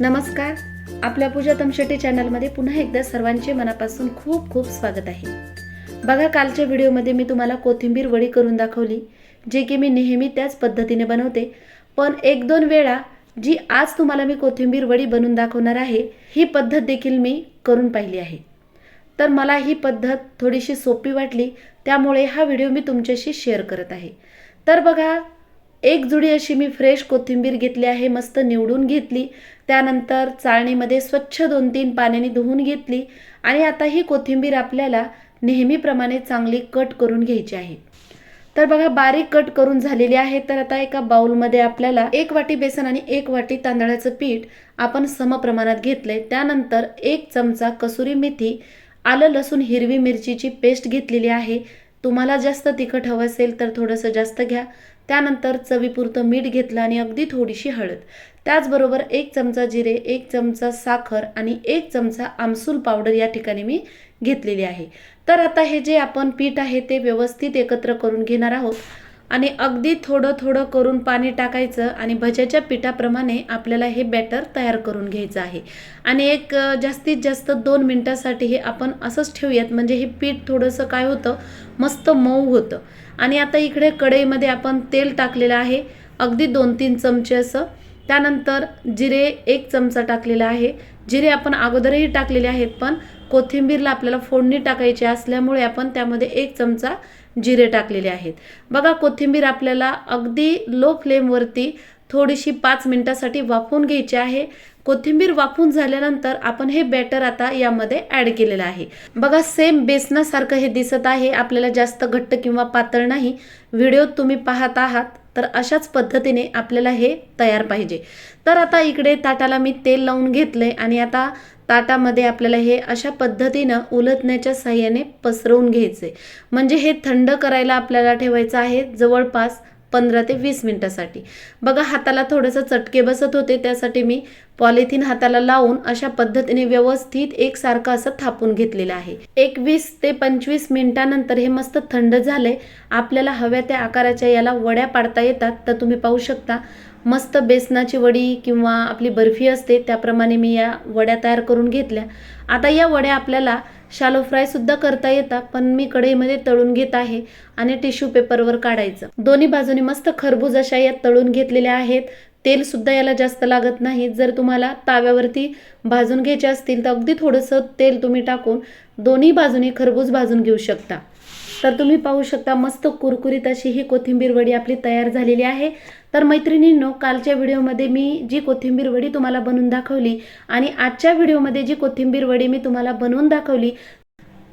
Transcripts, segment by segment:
नमस्कार. आपल्या पूजा तमशेट्टी चॅनलमध्ये पुन्हा एकदा सर्वांचे मनापासून खूप खूप स्वागत आहे. बघा कालच्या व्हिडिओमध्ये मी तुम्हाला कोथिंबीर वडी करून दाखवली जे की मी नेहमी त्याच पद्धतीने बनवते. पण एक दोन वेळा जी आज तुम्हाला मी कोथिंबीर वडी बनवून दाखवणार आहे ही पद्धत देखील मी करून पाहिली आहे. तर मला ही पद्धत थोडीशी सोपी वाटली त्यामुळे हा व्हिडिओ मी तुमच्याशी शेअर करत आहे. तर बघा एक जुडी अशी मी फ्रेश कोथिंबीर घेतली आहे मस्त निवडून घेतली. त्यानंतर चाळणीमध्ये स्वच्छ दोन तीन पाण्याने धुवून घेतली आणि आता ही कोथिंबीर आपल्याला नेहमीप्रमाणे चांगली कट करून घ्यायची आहे. तर बघा बारीक कट करून झालेली आहे. तर आता एका बाउलमध्ये आपल्याला एक वाटी बेसन आणि एक वाटी तांदळाचं पीठ आपण समप्रमाणात घेतलंय. त्यानंतर एक चमचा कसुरी मेथी आलं लसूण हिरवी मिरचीची पेस्ट घेतलेली आहे. तुम्हाला जास्त तिखट हवं असेल तर थोडंसं जास्त घ्या. त्यानंतर चवीपुरतं मीठ घेतलं आणि अगदी थोडीशी हळद. त्याचबरोबर एक चमचा जिरे एक चमचा साखर आणि एक चमचा आमसूल पावडर या ठिकाणी मी घेतलेली आहे. तर आता हे जे आपण पीठ आहे ते व्यवस्थित एकत्र करून घेणार आहोत. आणि अगदी थोडं थोडं करून पाणी टाकायचं आणि भज्याच्या पिठाप्रमाणे आपल्याला हे बॅटर तयार करून घ्यायचं आहे. आणि एक जास्तीत जास्त दोन मिनटासाठी हे आपण असंच ठेवूयात. म्हणजे हे पीठ थोडंसं काय होतं? मस्त मऊ होतं. आणि आता इकडे कढईमध्ये आपण तेल टाकलेलं आहे. अगदी दोन तीन चमचे असं. त्यानंतर जिरे एक चमचा टाकलेला आहे. जिरे आपण अगोदरही टाकलेले आहेत पण कोथिंबीरला आपल्याला फोडणी टाकायची असल्यामुळे आपण त्यामध्ये एक चमचा जिरे टाकलेले आहेत. बघा कोथिंबीर आपल्याला अगदी लो फ्लेमवरती थोडीशी पाच मिनटासाठी वाफवून घ्यायची आहे. कोथिंबीर वाफून झाल्यानंतर आपण हे बॅटर आता यामध्ये ॲड केलेलं आहे. बघा सेम बेसनासारखं हे दिसत आहे. आपल्याला जास्त घट्ट किंवा पातळ नाही. व्हिडिओ तुम्ही पाहत आहात. तर अशाच पद्धतीने आपल्याला हे तयार पाहिजे. तर आता इकडे ताटाला मी तेल लावून घेतलं आहे आणि आता ताटामध्ये आपल्याला हे अशा पद्धतीनं उलटण्याच्या साह्याने पसरवून घ्यायचे म्हणजे हे थंड करायला आपल्याला ठेवायचं आहे जवळपास पंधरा ते वीस मिनटासाठी. बघा हाताला थोडंसं चटके बसत होते त्यासाठी मी पॉलिथिन हाताला लावून अशा पद्धतीने व्यवस्थित एकसारखं असं थापून घेतलेलं आहे. एक वीस ते पंचवीस मिनिटानंतर हे मस्त थंड झालंय. आपल्याला हव्या त्या आकाराच्या याला वड्या पाडता येतात तर तुम्ही पाहू शकता. मस्त बेसनाची वडी किंवा आपली बर्फी असते त्याप्रमाणे मी या वड्या तयार करून घेतल्या. आता या वड्या आपल्याला शालो फ्रायसुद्धा करता येतात पण मी कढईमध्ये तळून घेत आहे आणि टिश्यू पेपरवर काढायचं. दोन्ही बाजूनी मस्त खरबूज अशा या तळून घेतलेल्या आहेत. तेलसुद्धा याला जास्त लागत नाही. जर तुम्हाला ताव्यावरती भाजून घ्यायचे असतील तर अगदी थोडंसं तेल तुम्ही टाकून दोन्ही बाजूनी खरबूज भाजून घेऊ शकता. तर तुम्ही पाहू शकता मस्त कुरकुरीत अशी ही कोथिंबीर वडी आपली तयार झालेली आहे. तर मैत्रिणींनो कालच्या व्हिडिओमध्ये मी जी कोथिंबीर वडी तुम्हाला बनवून दाखवली आणि आजच्या व्हिडिओमध्ये जी कोथिंबीर वडी मी तुम्हाला बनवून दाखवली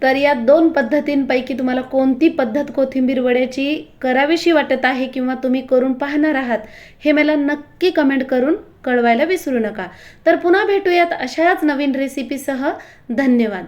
तर या दोन पद्धतींपैकी तुम्हाला कोणती पद्धत कोथिंबीर वड्याची करावीशी वाटत आहे किंवा तुम्ही करून पाहणार आहात हे मला नक्की कमेंट करून कळवायला विसरू नका. तर पुन्हा भेटूयात अशाच नवीन रेसिपीसह धन्यवाद.